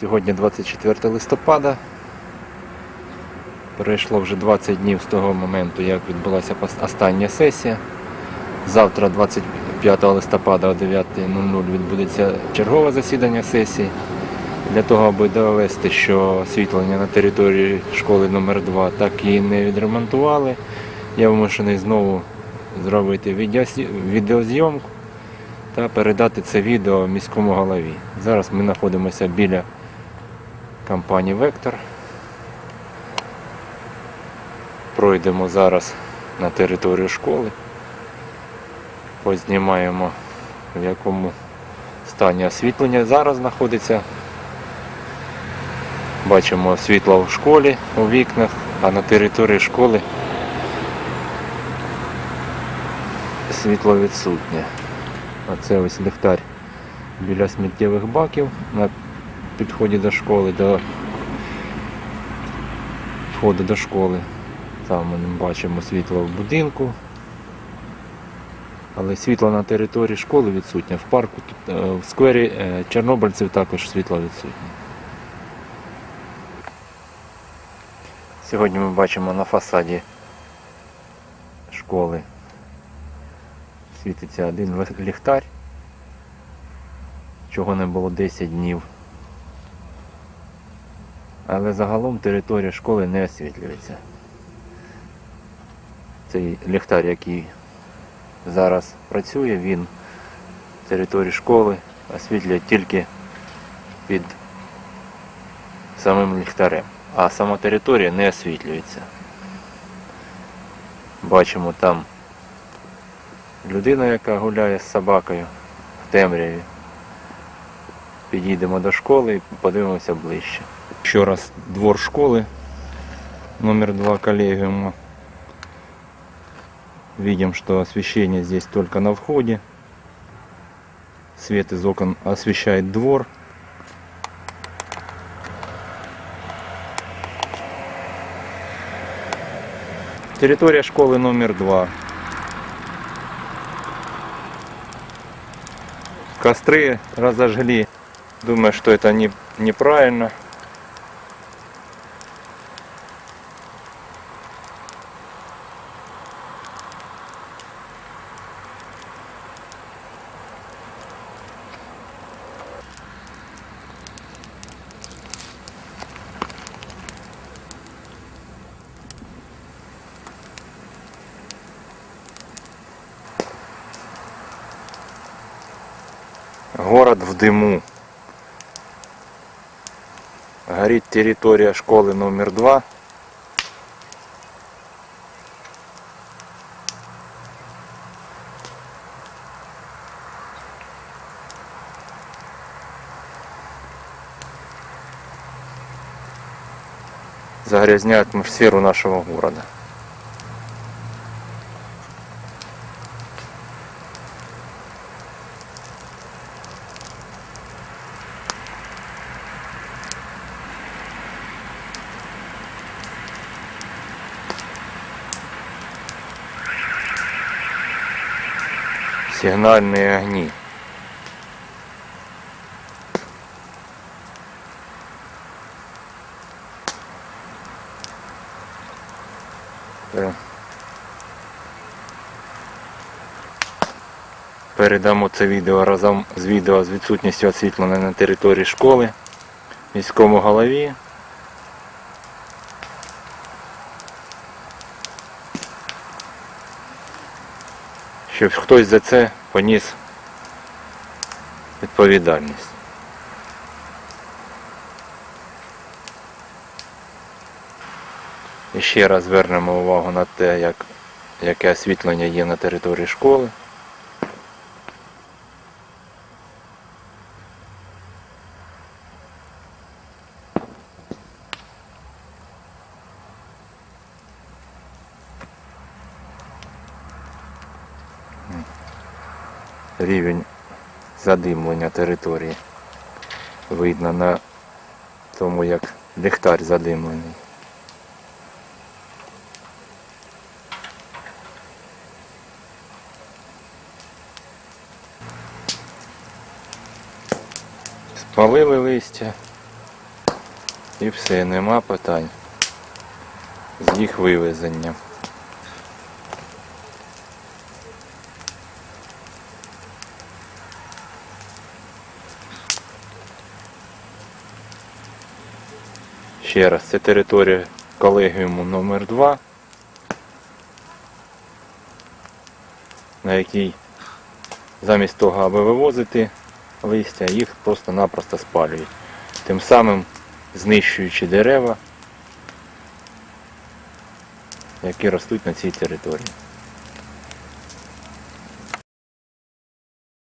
Сьогодні 24 листопада. Пройшло вже 20 днів з того моменту, як відбулася остання сесія. Завтра, 25 листопада о 9.00 відбудеться чергове засідання сесії. Для того, аби довести, що освітлення на території школи номер 2 так і не відремонтували, я вимушений знову зробити відеозйомку та передати це відео міському голові. Зараз ми знаходимося біля компанії Вектор. Пройдемо зараз на територію школи. Познімаємо в якому стані освітлення зараз знаходиться. Бачимо світло в школі у вікнах, а на території школи світло відсутнє. Оце ось ліхтар біля сміттєвих баків підході до школи, до входу до школи. Там ми бачимо світло в будинку. Але світло на території школи відсутнє. В парку е, в сквері е, чорнобильців також світло відсутнє. Сьогодні ми бачимо на фасаді школи світиться один ліхтар, чого не було 10 днів. Але загалом територія школи не освітлюється. Цей ліхтар, який зараз працює, він територію школи освітлює тільки під самим ліхтарем, а сама територія не освітлюється. Бачимо там людина, яка гуляє з собакою в темряві. Підійдемо до школи і подивимося ближче. Ще раз двор школи номер 2 коллегиума. Видим, что освещение здесь только на входе. Свет из окон освещает двор. Территория школы номер 2. Костры разожгли. Думаю, что это не, неправильно. Город в дыму. Горит территория школы номер два. Загрязняет атмосферу нашего города. Сигнальные огни. Е. Передамо це відео разом з відео з відсутністю освітлення на території школи міському голові. Щоб хтось за це поніс відповідальність. І ще раз звернемо увагу на те, як, яке освітлення є на території школи. Рівень задимлення території видно на тому, як ліхтар задимлений. Спалили листя. І все, нема питань з їх вивезенням. Ще раз, це територія колегіуму номер 2 на якій замість того, аби вивозити листя, їх просто-напросто спалюють. Тим самим знищуючи дерева, які ростуть на цій території.